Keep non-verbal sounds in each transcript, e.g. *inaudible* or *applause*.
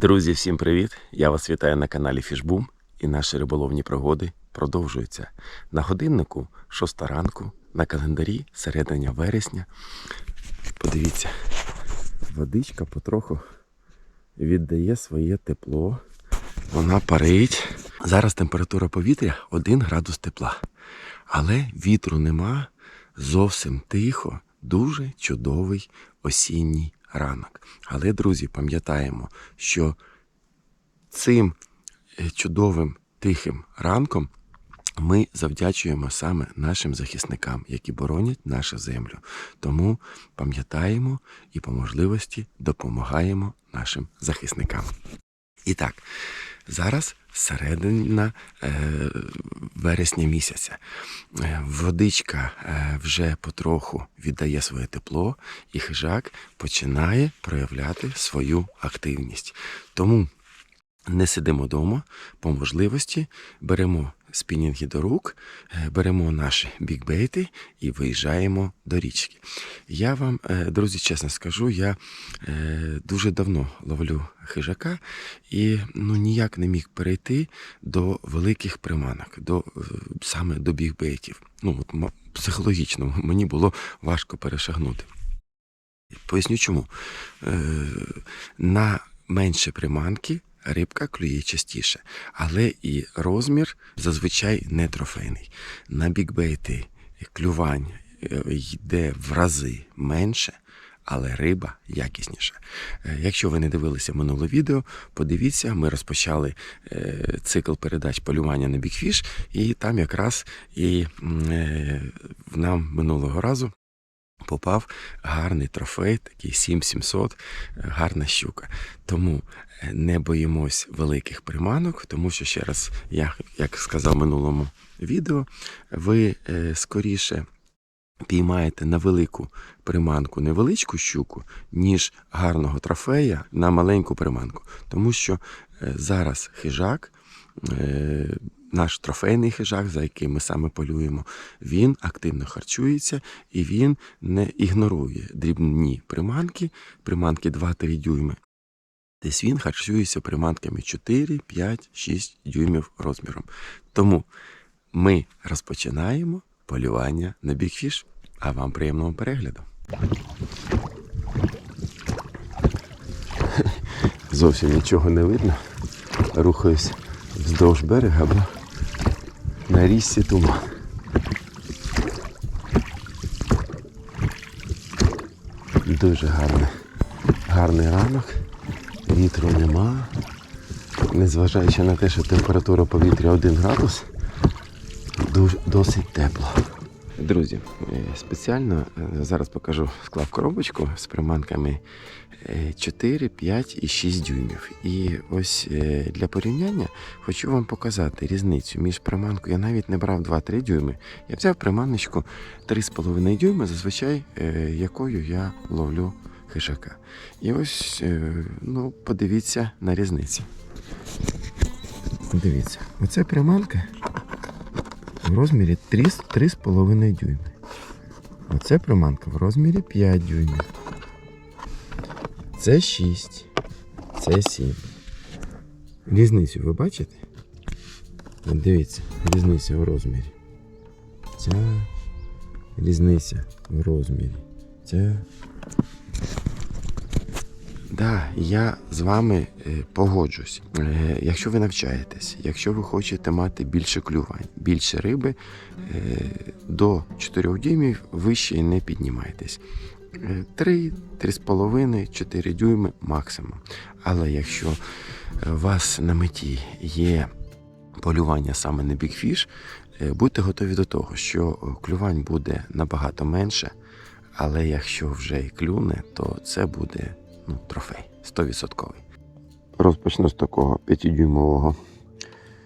Друзі, всім привіт! Я вас вітаю на каналі Фішбум і наші риболовні пригоди продовжуються. На годиннику 6 ранку, на календарі середина вересня. Подивіться, водичка потроху віддає своє тепло. Вона парить. Зараз температура повітря 1 градус тепла. Але вітру нема, зовсім тихо, дуже чудовий осінній ранок. Але, друзі, пам'ятаємо, що цим е, чудовим тихим ранком ми завдячуємо саме нашим захисникам, які боронять нашу землю. Тому пам'ятаємо і по можливості допомагаємо нашим захисникам. І так, зараз середина е, вересня місяця. Е, Водичка е, вже потроху віддає своє тепло, і хижак починає проявляти свою активність. Тому не сидимо вдома, по можливості беремо спінінги до рук, е, беремо наші бікбейти і виїжджаємо до річки. Я вам, е, друзі, чесно скажу, я е, дуже давно ловлю хижака і ну, ніяк не міг перейти до великих приманок, до, саме до бікбейтів. Ну, от, психологічно *laughs* мені було важко перешагнути. Поясню чому. На менші приманки рибка клює частіше, але і розмір зазвичай не трофейний. На бікбейти клювань е, йде в рази менше. Але риба якісніша. Е, Якщо ви не дивилися минуле відео, подивіться, ми розпочали е, цикл передач полювання на бікфіш, і там якраз і нам минулого разу попав гарний трофей, такий 7700, е, гарна щука. Тому е, не боїмось великих приманок, тому що ще раз, я, як сказав в минулому відео, ви е, скоріше піймаєте на велику приманку невеличку щуку, ніж гарного трофея на маленьку приманку. Тому що зараз хижак. Наш трофейний хижак, за яким ми саме полюємо, він активно харчується і він не ігнорує дрібні приманки, приманки 2-3 дюйми. Десь він харчується приманками 4, 5, 6 дюймів розміром. Тому ми розпочинаємо полювання на бікфіш. А вам приємного перегляду. *laughs* Зовсім нічого не видно. Рухаюсь вздовж берега, бо на рісі туман. Дуже гарний, гарний ранок, вітру нема. Незважаючи на те, що температура повітря 1 градус, досить тепло. Друзі, е, спеціально е, зараз покажу склав коробочку з приманками е, 4, 5 і 6 дюймів. І ось е, для порівняння хочу вам показати різницю між приманкою. Я навіть не брав 2-3 дюйми. Я взяв приманочку 3,5 дюйми, зазвичай е, якою я ловлю хижака. І ось е, ну, подивіться на різницю. Дивіться, оце приманка в розмірі 3,5 дюйми. Оце приманка в розмірі 5 дюймів. Це 6. Це 7. Різницю ви бачите? Дивіться, різниця в розмірі. Ця різниця в розмірі. Ця. Да, я з вами е, погоджусь. Е, якщо ви навчаєтесь, якщо ви хочете мати більше клювань, більше риби, е, до 4 дюймів вище не піднімайтесь. Е, 3, 3,5, 4 дюйми максимум. Але якщо у вас на меті є полювання саме на бікфіш, будьте готові до того, що клювань буде набагато менше, але якщо вже і клюне, то це буде ну, трофей 100%. Розпочну з такого 5-дюймового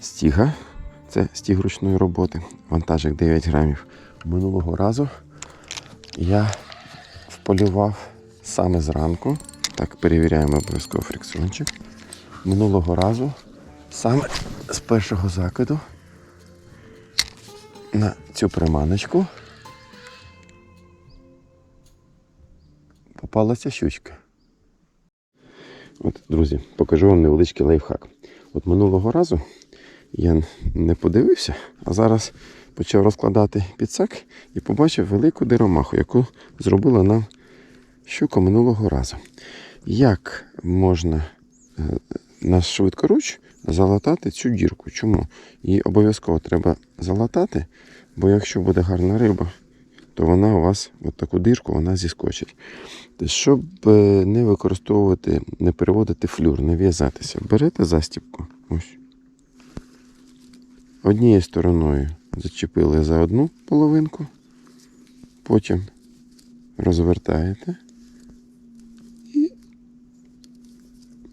стіга. Це стіг ручної роботи. Вантажик 9 грамів. Минулого разу я вполював саме зранку. Так, перевіряємо обов'язково фрикціончик. Минулого разу саме з першого закиду на цю приманочку попалася щучка. От, друзі, покажу вам невеличкий лайфхак. От минулого разу я не подивився, а зараз почав розкладати підсак і побачив велику диромаху, яку зробила нам щука минулого разу. Як можна е, на швидкоруч залатати цю дірку? Чому? Її обов'язково треба залатати, бо якщо буде гарна риба, то вона у вас, от таку дирку, вона зіскочить. Тобто, Щоб е, не використовувати, не переводити флюр, не в'язатися, берете застіпку. Ось. Однією стороною зачепили за одну половинку, потім розвертаєте. І,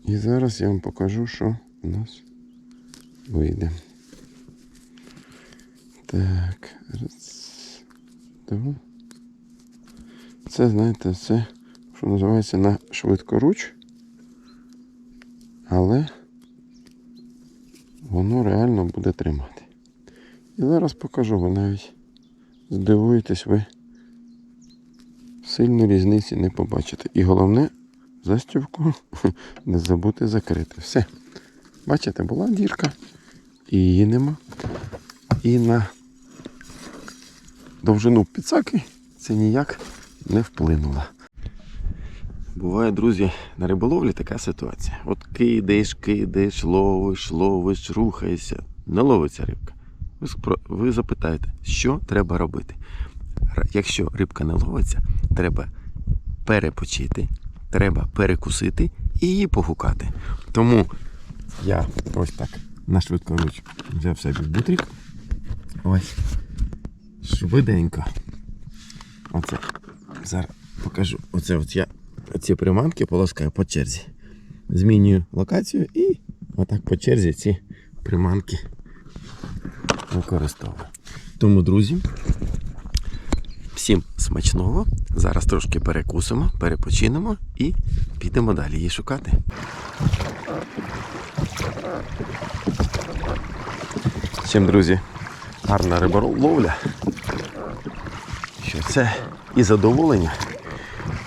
і зараз я вам покажу, що у нас вийде. Так, раз, два. Це, знаєте, це, що називається на швидкоруч, але воно реально буде тримати. І зараз покажу, ви навіть здивуєтесь, ви сильно різниці не побачите. І головне, застібку *laughs* не забути закрити. Все. Бачите, була дірка, і її нема. І на довжину підсаки це ніяк не вплинуло. Буває, друзі, на риболовлі така ситуація. От кидаєш, кидаєш, ловиш, ловиш, рухаєшся. Не ловиться рибка. Ви, спро- ви запитаєте, що треба робити? Якщо рибка не ловиться, треба перепочити, треба перекусити і її погукати. Тому я ось так на швидкоруч взяв собі бутрик. Ось. Швиденько. Оце. Зараз покажу. Оце от я ці приманки полоскаю по черзі. Змінюю локацію і отак по черзі ці приманки використовую. Тому, друзі, всім смачного. Зараз трошки перекусимо, перепочинемо і підемо далі її шукати. Всім, друзі, гарна риболовля. Що це і задоволення,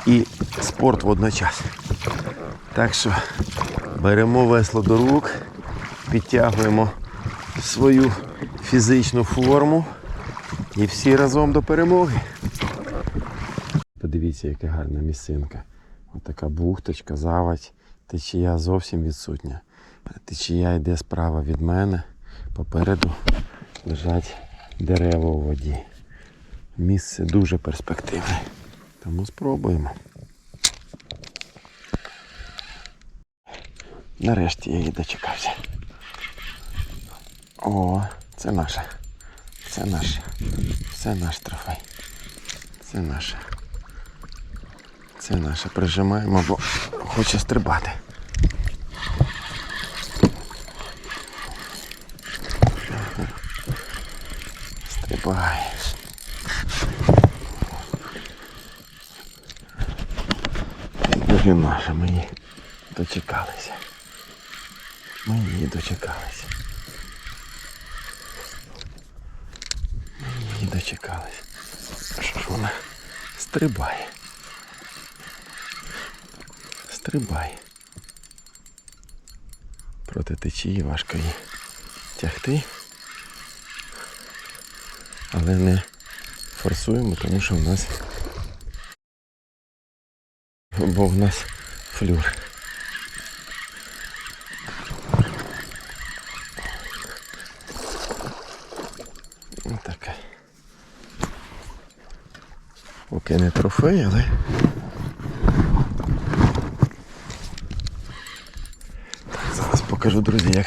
і спорт водночас. Так що беремо весло до рук, підтягуємо свою фізичну форму і всі разом до перемоги. Подивіться, яка гарна місцинка. Ось така бухточка, завадь, течія зовсім відсутня. Течія йде справа від мене. Попереду лежать дерева у воді. Місце дуже перспективне. Тому спробуємо. Нарешті я її дочекався. О, це наша. Це наше. Це наш трофей. Це наше. Це наше. Прижимаємо, бо хоче стрибати. Стрибай. Дуже наша, ми її дочекалися. Ми її дочекалися. Ми її дочекалися. Що ж вона стрибає? Стрибає. Проти течії важко її тягти. Але не форсуємо, тому що в нас бо в нас флюр. Ось. Поки не трофей, але. Зараз покажу, друзі, як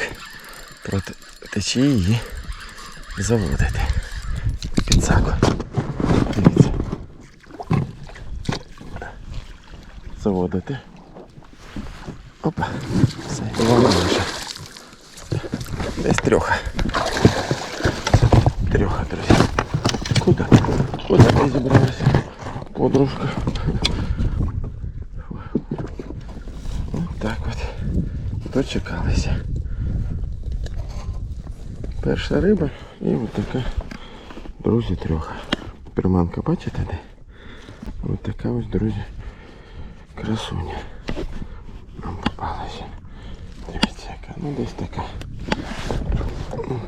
проти течії її заводити. Підсаку. Дивіться. Заводити. Опа. Все, і вона наша. Десь трьоха. Трьоха, друзі. Куди? Куди ти зібралася? Подружка. Так от. Дочекалися. Перша риба і ось така, друзі, трьоха. Приманка, бачите де? Ось така ось, друзі, красуня. Нам попалася. Дивіться, яка. Ну десь така.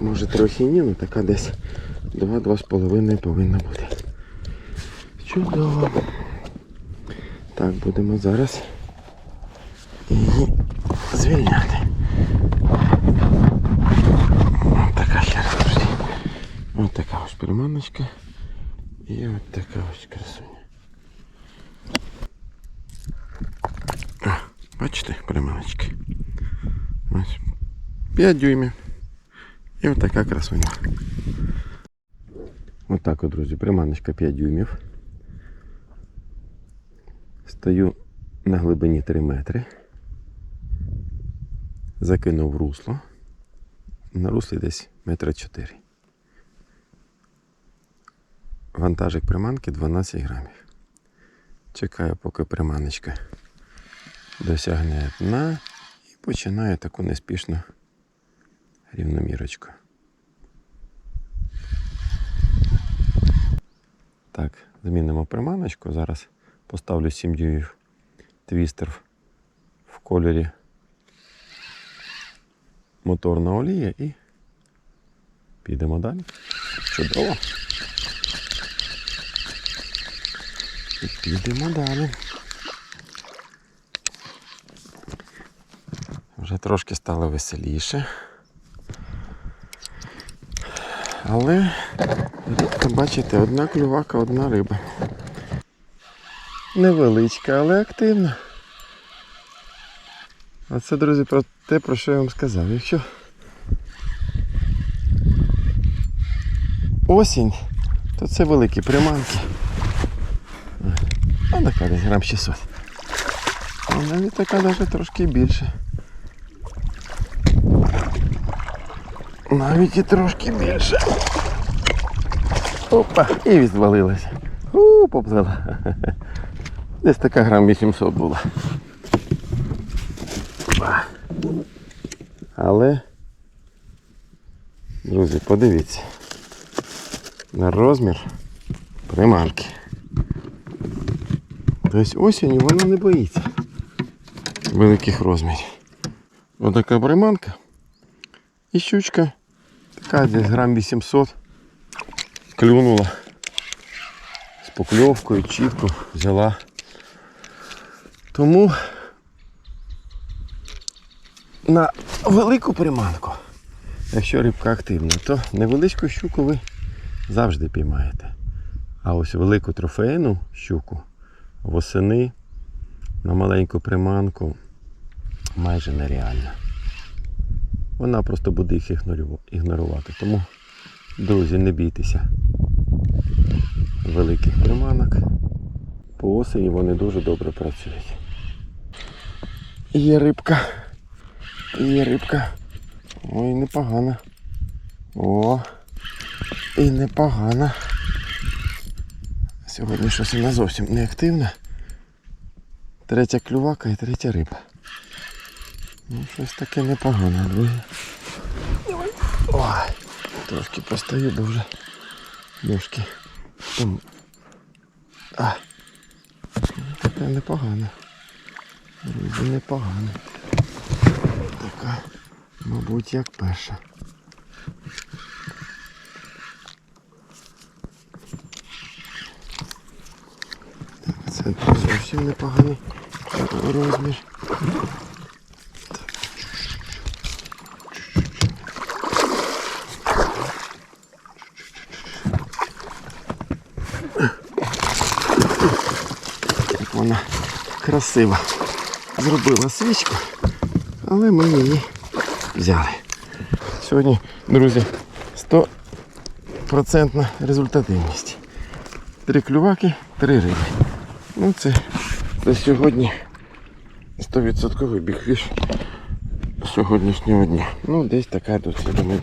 Може трохи ні, ну така десь 2-2,5 повинна бути. Чудово. Так, будемо зараз її звільняти. Ось така ще раз, друзі. Ось така ось приманочка. І ось така ось красуня. А, бачите, приманочки. Ось. 5 дюймів. І ось така красуня. Ось так от, друзі, приманочка 5 дюймів. Стою на глибині 3 метри. Закинув русло. На руслі десь метра 4. Вантажик приманки 12 грамів. Чекаю, поки приманочка досягне дна і починаю таку неспішну рівномірочку. Так, змінимо приманочку. Зараз поставлю 7 дюймів твістер в кольорі моторна олія і підемо далі. Чудово. І підемо далі. Вже трошки стало веселіше. Але бачите, одна клювака, одна риба. Невеличка, але активна. А це, друзі, про те, про що я вам сказав. Якщо осінь, то це великі приманки. А така десь грам 600. А навіть така навіть трошки більше. Навіть і трошки більше. Опа, і відвалилася. У, поплила. *laughs* Десь така грам 800 була. Але, друзі, подивіться на розмір приманки. Тобто осінню вона не боїться великих розмірів. Отака приманка. І щучка така десь грам 800 клюнула з покльовкою, чітко взяла. Тому на велику приманку, якщо рибка активна, то невеличку щуку ви завжди піймаєте. А ось велику трофейну щуку восени на маленьку приманку майже нереально. Вона просто буде їх ігнорувати. Тому, друзі, не бійтеся великих приманок. По осені вони дуже добре працюють. Є рибка. Є рибка. Ой, непогана. О, і непогана. Сьогодні щось вона зовсім не активна. Третя клювака і третя риба. Ну, щось таке непогане, друзі. Ой, трошки постою, бо вже ножки. А. Ну, Така Друзі, непогана. Така, мабуть, як перша. Так, це зовсім непоганий розмір. Як вона красиво зробила свічку, але ми її взяли. Сьогодні, друзі, 100% результативність. Три клюваки, три риби. Ну це, це сьогодні 100% бігфіш сьогоднішнього дня. Ну, десь така тут, я думаю,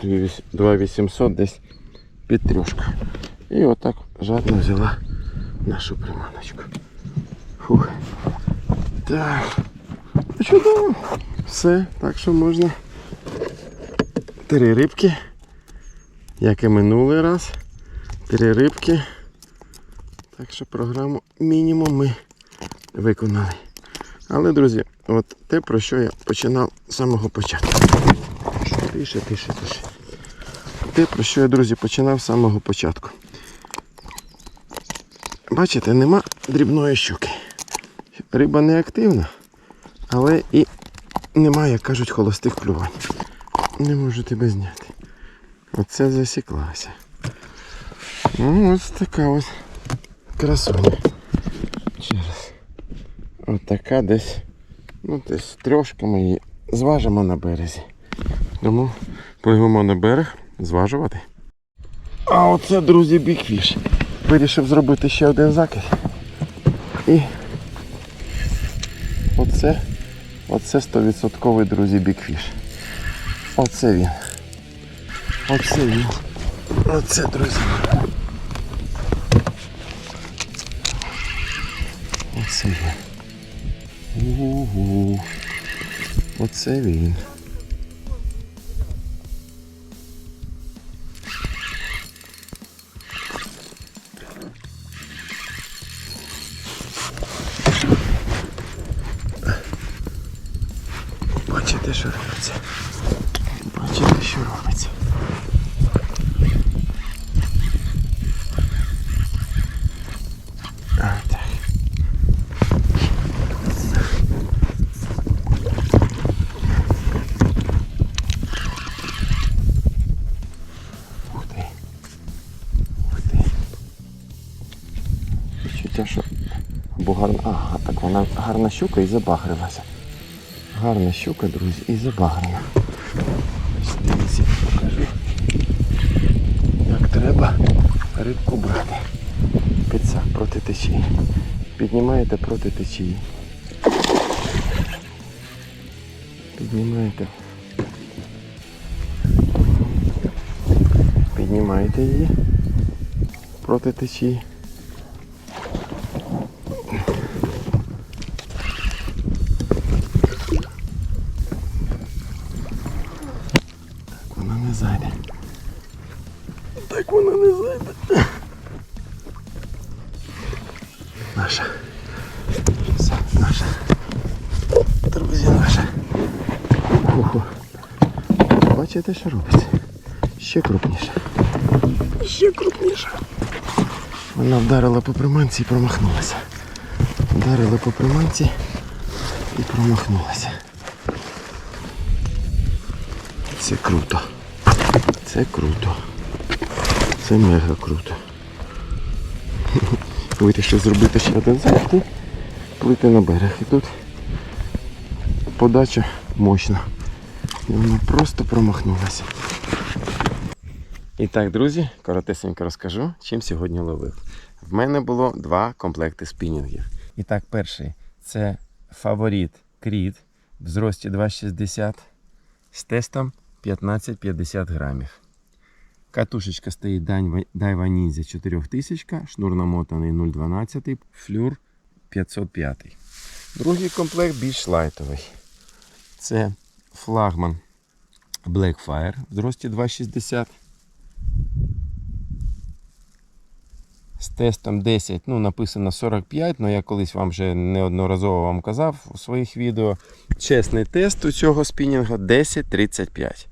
2800, десь під трьошку. І отак жадно взяла нашу приманочку. Фух. Так. Чудово. Все, так що можна. Три рибки. Як і минулий раз. Три рибки. Так що програму мінімум ми виконали. Але, друзі, от те, про що я починав з самого початку. Тише, тише, тише. Те, про що я, друзі, починав з самого початку. Бачите, нема дрібної щуки. Риба не активна, але і немає, як кажуть, холостих клювань. Не можу тебе зняти. Оце засіклася. Ну, ось така ось красуня. Ще раз. Ось десь. Ну, десь трошки ми її зважимо на березі. Тому пливемо на берег зважувати. А оце, друзі, бікфіш. Вирішив зробити ще один закид. І оце, оце 100% друзі бікфіш. Оце він. Оце він. Оце, друзі. Оце він. Угу. Оце він. Бачите, що робиться? Бачите, що робиться? Що або гарна. Ага, так вона гарна щука і забагрилася. Гарна щука, друзі, і забагрена. Ось Дивіться, покажу. Як треба рибку брати. Підсак проти течії. Піднімаєте проти течії. Піднімаєте. Піднімаєте її проти течії. Бачите, що робиться? Ще крупніше. Ще крупніше. Вона вдарила по приманці і промахнулася. Вдарила по приманці і промахнулася. Це круто. Це круто. Це мега круто. *laughs* Вирішив зробити ще один захід і плити на берег. І тут подача мощна. І вона просто промахнулася. І так, друзі, коротесенько розкажу, чим сьогодні ловив. В мене було два комплекти спінінгів. І так, перший це фаворит Кріт в зрості 2,60 з тестом 15-50 грамів. Катушечка стоїть Daiwa Ninja 4000, шнур намотаний 0,12, флюр 505. Другий комплект більш лайтовий. Це флагман Blackfire в зрості 2,60. З тестом 10, ну написано 45, але я колись вам вже неодноразово вам казав у своїх відео. Чесний тест у цього спінінга 10-35.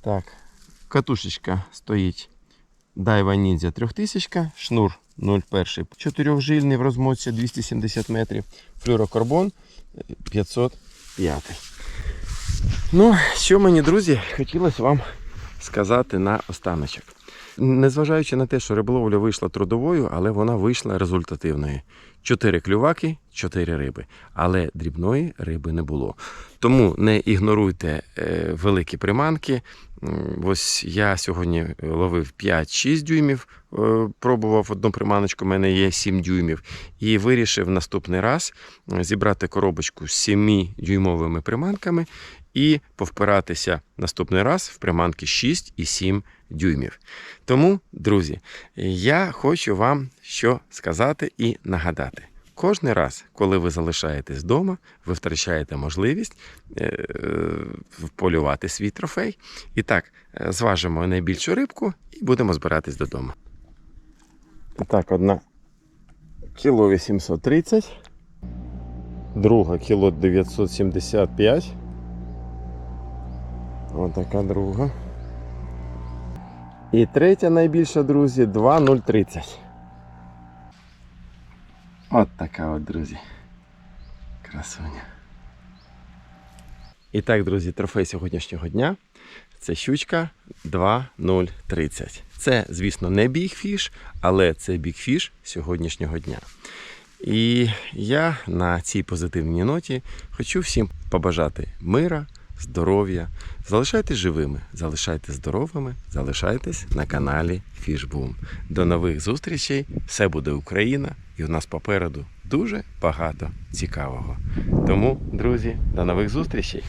Так, катушечка стоїть Daiwa Ninja 3000, шнур 0,1 чотирьохжильний в розмотці 270 метрів, флюрокарбон е, 505. Ну, що мені, друзі, хотілося вам сказати на останочок. Незважаючи на те, що риболовля вийшла трудовою, але вона вийшла результативною. Чотири клюваки, чотири риби. Але дрібної риби не було. Тому не ігноруйте е, великі приманки. Ось я сьогодні ловив 5-6 дюймів, е, пробував одну приманочку, у мене є 7 дюймів. І вирішив наступний раз е, зібрати коробочку з 7-дюймовими приманками і повпиратися наступний раз в приманки 6 і 7 дюймів. Тому, друзі, я хочу вам що сказати і нагадати. Кожний раз, коли ви залишаєтесь вдома, ви втрачаєте можливість е, е, полювати свій трофей. І так, е, зважимо найбільшу рибку і будемо збиратись додому. Так, одна кіло 830. Друга кіло 975. Ось така друга. І третя найбільша, друзі, 2,030. От така от, друзі. Красуня. І так, друзі, трофей сьогоднішнього дня. Це щучка 2,030. Це, звісно, не бігфіш, але це бігфіш сьогоднішнього дня. І я на цій позитивній ноті хочу всім побажати мира, здоров'я. Залишайтесь живими, залишайтесь здоровими, залишайтесь на каналі Фішбум. До нових зустрічей! Все буде Україна, і у нас попереду дуже багато цікавого. Тому, друзі, до нових зустрічей!